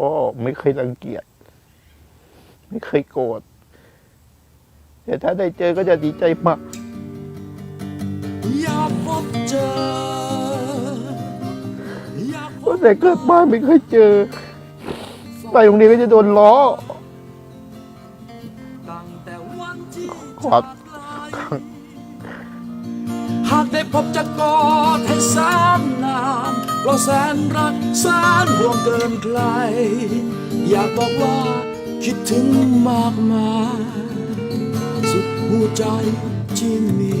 ก็ไม่เคยรังเกียจไม่เคยโกรธแต่ถ้าได้เจอก็จะดีใจมากอยากพบเจออยากพเพบราะแต่เกิดมาไม่เคยเจอไปโรงเรียนก็จะโดนล้อตั้งแต่วันที่ขอจากลาหากได้พบจะกอดให้แสนนาน เพราะแสนรักแสนห่วงเกินใคร อยากบอกว่าคิดถึงมากมายสุดหัวใจที่มี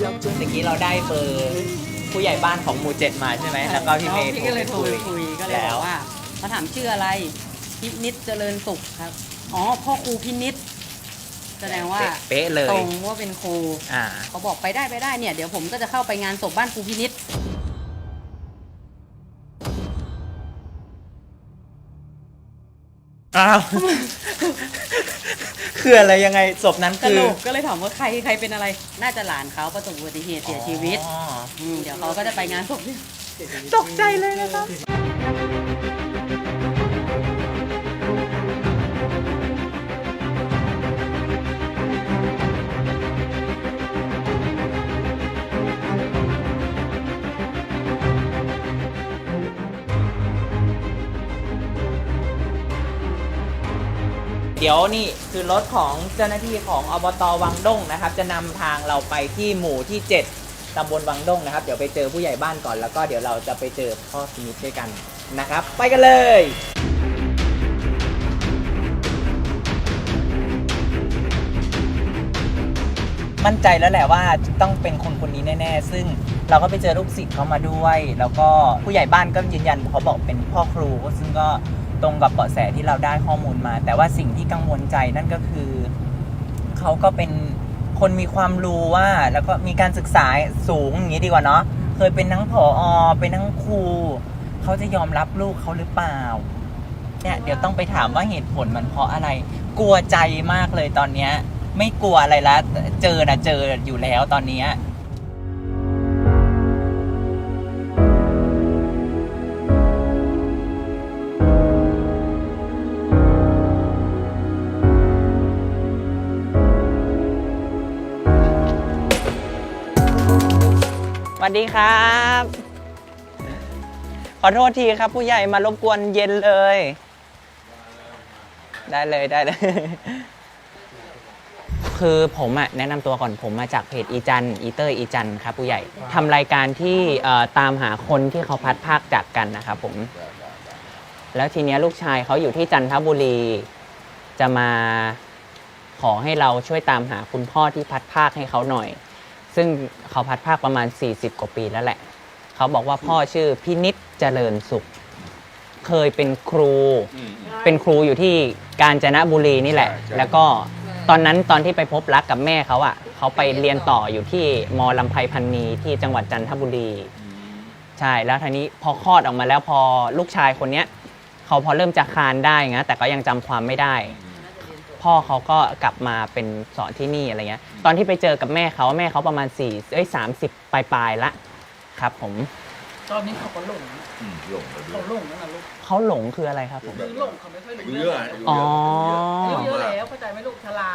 อยากจะเมื่อกี้เราได้เบอร์ผู้ใหญ่บ้านของหมู่เจ็ดมาใช่ไหมแล้วก็พี่เมย์พี่ก็เลยโทรไปคุยก็เลยแล้บวอกว่ามาถามชื่ออะไรพินิษเจริญสุขครับ อ๋อพ่อครูพินิษแสดงว่าเป๊ะเลยตรงว่าเป็นครูอ่าเขาบอกไปได้ไปได้เนี่ย เดี๋ยวผมก็จะเข้าไปงานศพบ้านครูพินิษ อ้าว คืออะไรยังไงศพนั้นสคือรุปก็เลยถามว่าใครใครเป็นอะไร น่าจะหลานเขาประสบอุบัติเหตุเสียชีวิตอ๋อมเดี๋ยวเขาก็จะไปงานศพตกใจเลยนะครับ เดี๋ยวนี่คือรถของเจ้าหน้าที่ของอบตวังด้งนะครับ จะนำทางเราไปที่หมู่ที่ 7ตำบลวังด้งนะครับ เดี๋ยวไปเจอผู้ใหญ่บ้านก่อนแล้วก็เดี๋ยวเราจะไปเจอพ่อสมิทด้วยกันนะครับ ไปกันเลยมั่นใจแล้วแหละว่าต้องเป็นคนคนนี้แน่ ๆ ซึ่งเราก็ไปเจอลูกศิษย์เขามาด้วย แล้วก็ผู้ใหญ่บ้านก็ยืนยันเขาบอกเป็นพ่อครูซึ่งก็ ตรงกับเบาะแสที่เราได้ข้อมูลมา แต่ว่าสิ่งที่กังวลใจนั่นก็คือเขาก็เป็นคนมีความรู้ว่า แล้วก็มีการศึกษาสูงอย่างนี้ดีกว่าเนาะเคยเป็นทั้งผออเป็นทั้งครูเขาจะยอมรับลูกเขาหรือเปล่าเนี่ยเดี๋ยวต้องไปถามว่าเหตุผลมันเพราะอะไร กลัวใจมากเลยตอนเนี้ย ไม่กลัวอะไรละเจอนะเจออยู่แล้วตอนเนี้ย วัสดีครับ ขอโทษทีครับผู้ใหญ่มารบกวนเย็นเลย ได้เลยได้เลย คือผมอะแนะนำตัวก่อนผมมาจากเพจอีจันอีเตอร์อีจันครับผู้ใหญ่ทำรายการที่เอ่อตามหาคนที่เขาพัดภาคจากกันนะครับผม แล้วทีเนี้ยลูกชายเขาอยู่ที่จันทบุรี จะมาขอให้เราช่วยตามหาคุณพ่อที่พัดภาคให้เขาหน่อย ซึ่งเขาพัดภาคประมาณ 40 กว่าปีแล้วแหละ เขาบอกว่าพ่อชื่อพินิษเจริญสุข เคยเป็นครูเป็นครูอยู่ที่กาญจนบุรีนี่แหละแล้วก็ตอนนั้นตอนที่ไปพบรักกับแม่เขาอะ่ะ เขาไปเรียนต่ออยู่ที่มลำไพพันนีที่จังหวัดจันทบุรี ใช่ แล้วทีนี้พอคลอดออกมาแล้วพอลูกชายคนเนี้ยเขาพอเริ่มจะคลานได้นะแต่ก็ยังจำความไม่ได้ พ่อเขาก็กลับมาเป็นสอนที่นี่อะไรเงี้ย ตอนที่ไปเจอกับแม่เขาแม่เขาประมาณ4เอ้ยสามสิบปลายๆละครับ ผมตอนนี้เขาก็หลงอืมหลงไปด้วเขายหลงแล้วนะลูกเขาหลงคืออะไรครับผม คือหลงเขาไม่ค่อยอารู้ยุเยเรื่ออะงอายุอ๋อเยอะอายุเยอะแล้วเข้าใจไหมลูกชรา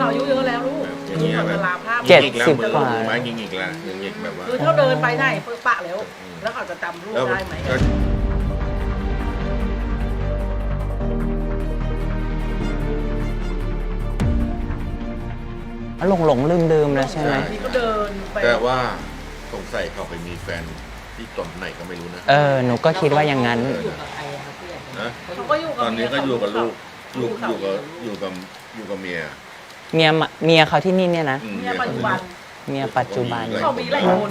เขาอายุเยอะแล้วลูกอย่างเงี้ยเขาแบจะบลาภาพเจ็ดยิงอีแล้วสิบเหมือนกว่าถูไหมยิงอีกแล้วยิงอีกแบบว่า คือเขาเดินไปไหนเพื่อปะแล้ว แล้วเขาจะจำลูกแล้วได้ไหมก็หลงหลงลืมลืมๆแล้วใช่ไหม นี่ก็เดินไปแต่ว่าสงสัยเขาไปมีแฟนที่ตอนไหนก็ไม่รู้นะ เออ หนูก็คิดว่าอย่างนั้นอยู่กับใครอะครับพี่ใหญ่นะ เขาก็อยู่กับตอนนี้ก็อยู่กับลูกอยู่เขาอยู่กับอยู่กับอยู่กับเมีย เมียมาเมียเขาที่นี่เนี่ยนะอืมเมียปัจจุบันเมียปัจจุบัน เขามีหลายคน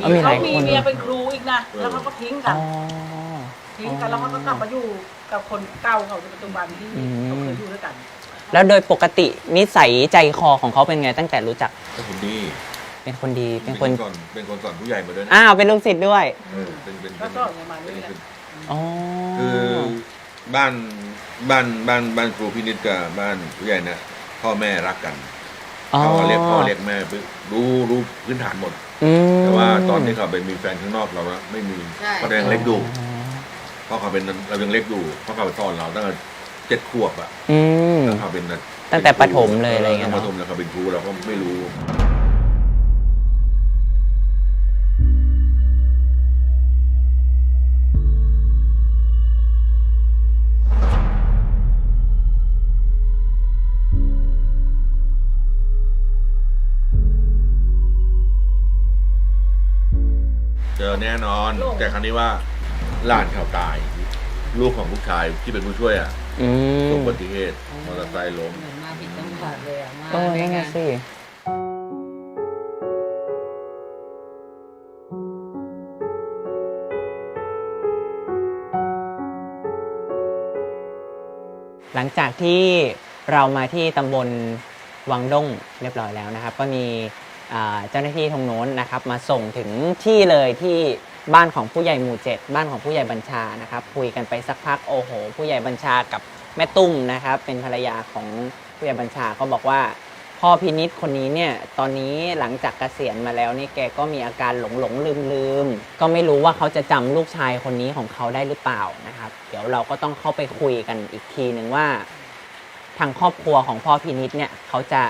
เอามีหลายคนเขามีเมียเป็นครูอีกนะแล้วเขาก็ทิ้งกัอ๋น อ ทิ้งกันแล้วเขาก็กลับมาอยู่กับคนเก่าเขาในปัจจุบันที่อืม เขาเคยอยู่ด้วยกันแล้วโดยปกตินิสัยใจคอของเขาเป็นไงตั้งแต่รู้จักก็คนดีเป็นคนดีเป็นคนสอนเป็นคนสอนผู้ใหญ่มาด้วยนะอ้าวเป็นลูกศิษย์ด้วยเออเป็นเป็นก็เป็นสอนประมาณนี้แหละเป็นอ๋อคือบ้านบ้านบ้านบ้านครูพินิจกับบ้านผู้ใหญ่นะ พ่อแม่รักกันอ๋อเขาก็เรียกพ่อเรียกแม่ปึ๊บรู้รู้พื้นฐานหมดอืมแต่ว่าตอนที่เขาไปมีแฟนข้างนอกเรานะไม่มีใช่เพราะเรายังเล็กดูเพราะเขาเป็นเรายังเล็กดูเพราะเขาไปสอนเราตั้งแต่เจ็ดขวบอะอืมแล้วเขาเป็นตั้งแต่ประถมเลยอะไรเงี้ยตั้เนอะประถมแล้วเขาเป็นครูเราก็ไม่รู้ แน่นอน แต่ครั้นี้ว่าหลานเขาตาย ลูกของลูกชายที่เป็นผู้ช่วยอะอืประสบมอุบัติเหตุมอเตอร์ไซค์ล้ม เหมือนมาผิดจังหวัดเลยอะมาเออนั่นน่ะสิ หลังจากที่เรามาที่ตำบลวังด้งเรียบร้อยแล้วนะครับ ก็มีอ่า เจ้าหน้าที่ทางโน้นนะครับมาส่งถึงที่เลยที่บ้านของผู้ใหญ่หมู่เจ็ดบ้านของผู้ใหญ่บัญชานะครับคุยกันไปสักพักโอ้โห ผู้ใหญ่บัญชากับแม่ตุ้มนะครับ เป็นภรรยาของผู้ใหญ่บัญชาก็บอกว่าพ่อพินิษคนนี้เนี่ยตอนนี้หลังจากเกษียณมาแล้วนี่แกก็มีอาการหลงหลงลืมลืมก็ไม่รู้ว่าเขาจะจำลูกชายคนนี้ของเขาได้หรือเปล่านะครับ เดี๋ยวเราก็ต้องเข้าไปคุยกันอีกทีหนึ่งว่า ทางครอบครัวของพ่อพินิษเนี่ยเขาจะ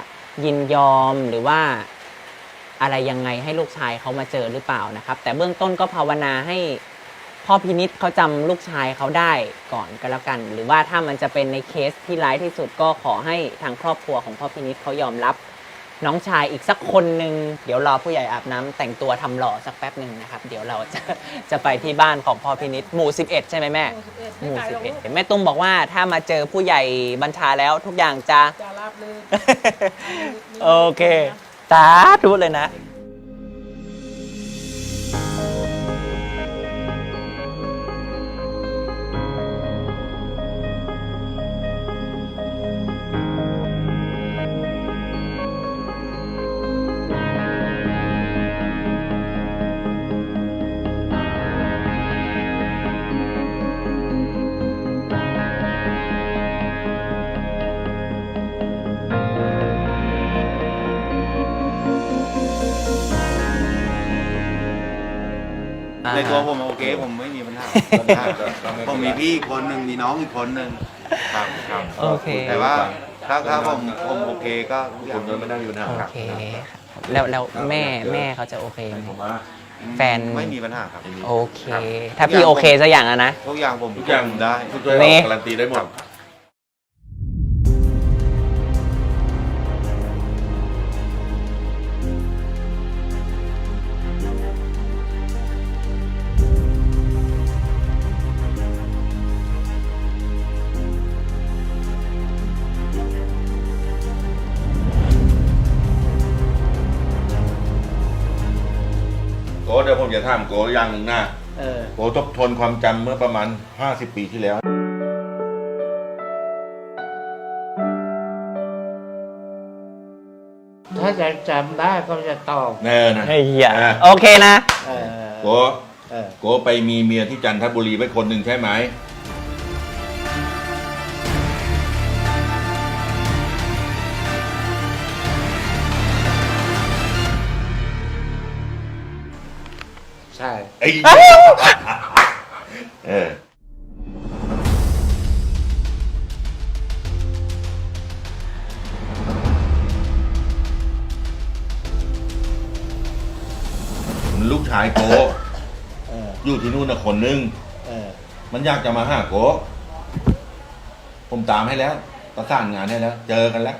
ยินยอมหรือว่า อะไรยังไงให้ลูกชายเขามาเจอหรือเปล่านะครับ แต่เบื้องต้นก็ภาวนาให้พ่อพินิษเขาจำลูกชายเขาได้ก่อนก็แล้วกัน หรือว่าถ้ามันจะเป็นในเคสที่ร้ายที่สุดก็ขอให้ทางครอบครัวของพ่อพินิษเขายอมรับ น้องชายอีกสักคนหนึ่งเดี๋ยวรอผู้ใหญ่อาบน้ำแต่งตัวทำหล่อสักแป๊บหนึ่งนะครับ เดี๋ยวเราจะจะไปที่บ้านของพ่อพินิษหมู่ 11 ใช่ไหมแม่หมู่11เห็นแม่ตุ้มบอกว่าถ้ามาเจอผู้ใหญ่บัญชาแล้วทุกอย่างจะจะรับเลยโอเค สาธุเลยนะ ในตัวผมโอเค ผมไม่มีปัญหาผมมีพี่อีกคนหนึ่งมีน้องอีกคนหนึ่งครับครับโอเค แต่ว่าถ้าถ้าผมผมโอเคก็ทุกอคุย่างณก็ไม่นั่งอยู่หน้าโอครับเคแล้วแล้วแม่แม่เขาจะโอเคไหม ผมว่า แฟน ไม่มีปัญหาครับ โอเค ถ้าพี่โอเคสักอย่างอะนะ ทุกอย่างผมทุกอย่างได้ ทุกอย่างเมย์การันตีได้หมด ถามโกอย่างหนึ่งนะโกทบทวนความจำเมื่อประมาณ 50 ปีที่แล้ว ถ้าจะจำได้ก็จะตอบแน่นะเฮียอะ โอเคนะ เออโกเออ โกไปมีเมียที่จันทบุรีไว้คนหนึ่งใช่ไหม ไอ้เออลูกชายโกเอออยู่ที่นู่นนะคนนึง เออมันอยากจะมาหาโกผมตามให้แล้วประสานงานให้แล้ว เจอกันแล้ว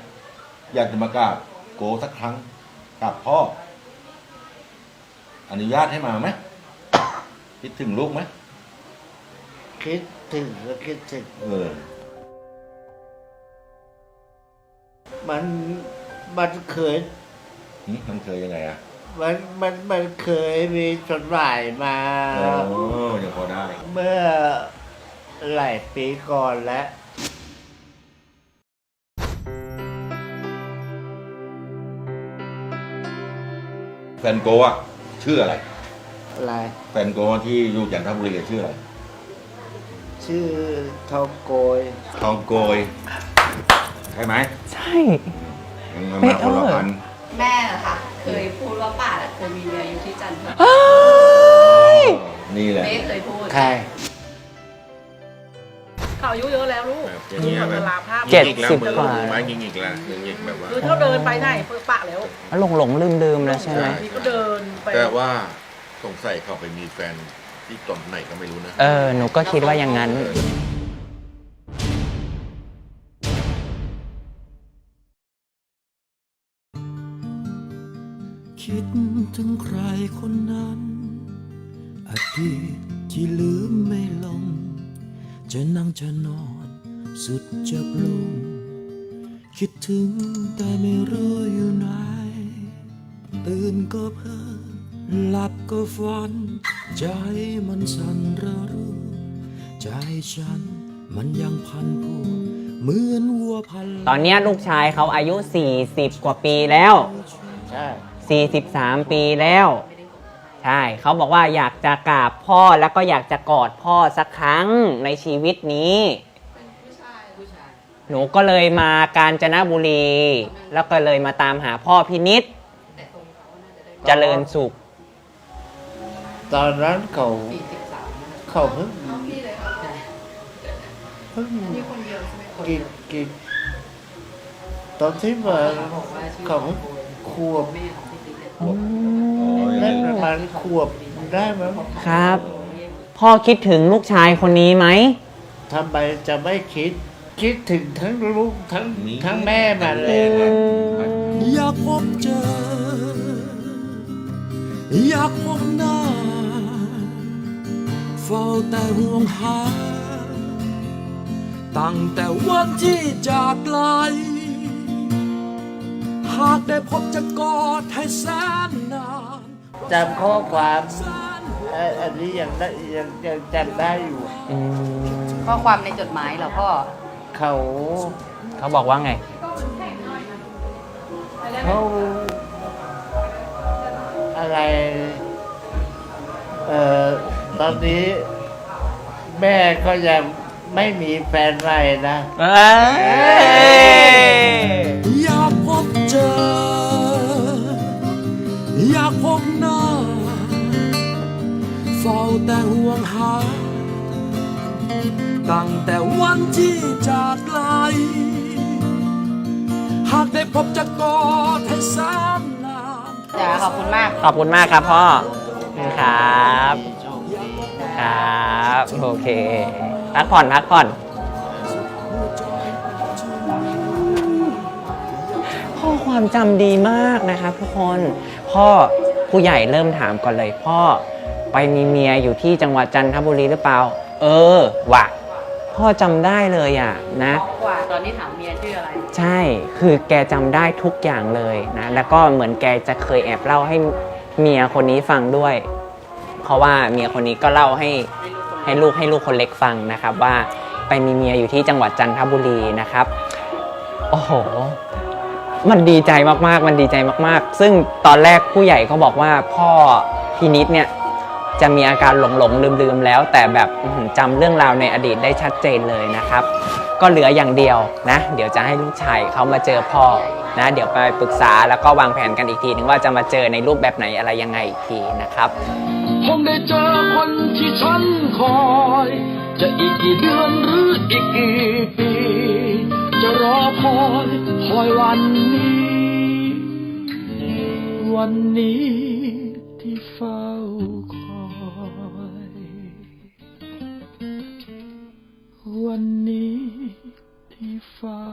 อยากจะมากราบโกสักครั้งกราบพ่อ อนุญาตให้มาไหม คิดถึงลูกไหมคิดถึงก็คิดถึงเออ มันมันเคยมันเคยยังไงอะมันมันมันเคยมีจดหมายมา เออยังพอได้ เมื่อหลายปีก่อนแล้ว แฟนโกะชื่ออะไร อะไร แฟนโกะที่อยู่จันทบุรีชื่ออะไรชื่อทองโกยทองโกยใช่ไหมใช่มันมาคนละพันแม่อะค่ะ เคยพูดว่าป้าอะเคยมีเมียอยู่ที่จันทบุรีนี่แหละเบ๊เคยพูดใครเขาอายุเยอะแล้วลูกอย่างเงี้ยแบบลาภาพเจ็ดยิงอีกแล้วสิบมือกว่า ไม้ยิงอีกแล้วยิงอีกแบบว่าคือเขาเดินไปไหนเพื่อปะแล้วหลงหลงลืมลืมๆแล้วใช่ไหมนี่ก็เดินไปแต่ว่า สงสัยเขาไปมีแฟนที่ตอนไหนก็ไม่รู้นะ เออ หนูก็คิดว่าอย่างนั้น คิดถึงใครคนนั้น อดีตที่ลืมไม่ลง จะนั่งจะนอนสุดจะปลง คิดถึงแต่ไม่รู้อยู่ไหน ตื่นก็เพ้อ หลับก็ฝัน ใจมันสั่นระรู้ใจฉันมันยังพันผูกเหมือนวัวพันตอนเนี้ยลูกชายเขาอายุ 40 กว่าปีแล้ว ใช่ 43 ปีแล้ว ใช่เขาบอกว่าอยากจะกราบพ่อแล้วก็อยากจะกอดพ่อสักครั้งในชีวิตนี้หนูก็เลยมากาญจนบุรี แล้วก็เลยมาตามหาพ่อพินิษเจริญสุข ตอนนั้นเขาเขาเพิ่งเพิ่งกินกินตอนที่มาเขาเพิ่งขวบได้ประมาณขวบได้ไหมยครับ พ่อคิดถึงลูกชายคนนี้ไหม ทำไมจะไม่คิด คิดถึงทั้งลูกทั้งทั้งแม่มาเลยอยากพบเจอ อยากพบหน้าเฝ้าแต่ห่วงหา ตั้งแต่วันที่จากไกล หากได้พบจะกอดให้แสนนานจำข้อความแสนห่วงเอ่ออันนี้ยังได้ยังยังจำได้อยู่อืมข้อความในจดหมายเหรอพ่อ เขาเขาบอกว่าไง เขาอะไร เอ่อ ตอนนี้ แม่ก็ยังไม่มีแฟนใหม่นะเอ้ยอยากพบเจอ อยากพบหน้า เฝ้าแต่ห่วงหา ตั้งแต่วันที่จากไกล หากได้พบจะกอดให้สามนานจ้าขอบคุณมาก ขอบคุณมากครับพ่อครับ ครับโอเคพักผ่อนพักผ่อนพ่อความจำดีมากนะครับทุกคนพ่อผู้ใหญ่เริ่มถามก่อนเลย พ่อไปมีเมียอยู่ที่จังหวัดจันทบุรีหรือเปล่า เออว่ะพ่อจำได้เลยอะนะกว่าตอนนี้ถามเมียชื่ออะไร ใช่คือแกจำได้ทุกอย่างเลยนะแล้วก็เหมือนแกจะเคยแอบเล่าให้เมียคนนี้ฟังด้วย เพราะว่าเมียคนนี้ก็เล่าให้ให้ลูกให้ลูกคนเล็กฟังนะครับว่าไปมีเมียอยู่ที่จังหวัดจันทบุรีนะครับ โอ้โห มันดีใจมากๆ มันดีใจมากๆ ซึ่งตอนแรกผู้ใหญ่ก็บอกว่าพ่อพินิษเนี่ยจะมีอาการหลงหลงลืมลืมแล้ว แต่แบบจำเรื่องราวในอดีตได้ชัดเจนเลยนะครับ ก็เหลืออย่างเดียวนะ เดี๋ยวจะให้ลูกชายเขามาเจอพ่อนะ เดี๋ยวไปปรึกษาแล้วก็วางแผนกันอีกทีนึงว่าจะมาเจอในรูปแบบไหนอะไรยังไงอีกทีนะครับ คงได้เจอคนที่ฉันคอย จะอีกกี่เดือนหรืออีกกี่ปี จะรอคอยคอยวันนี้ วันนี้ที่เฝ้าคอย วันนี้ที่เฝ้า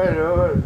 ชื่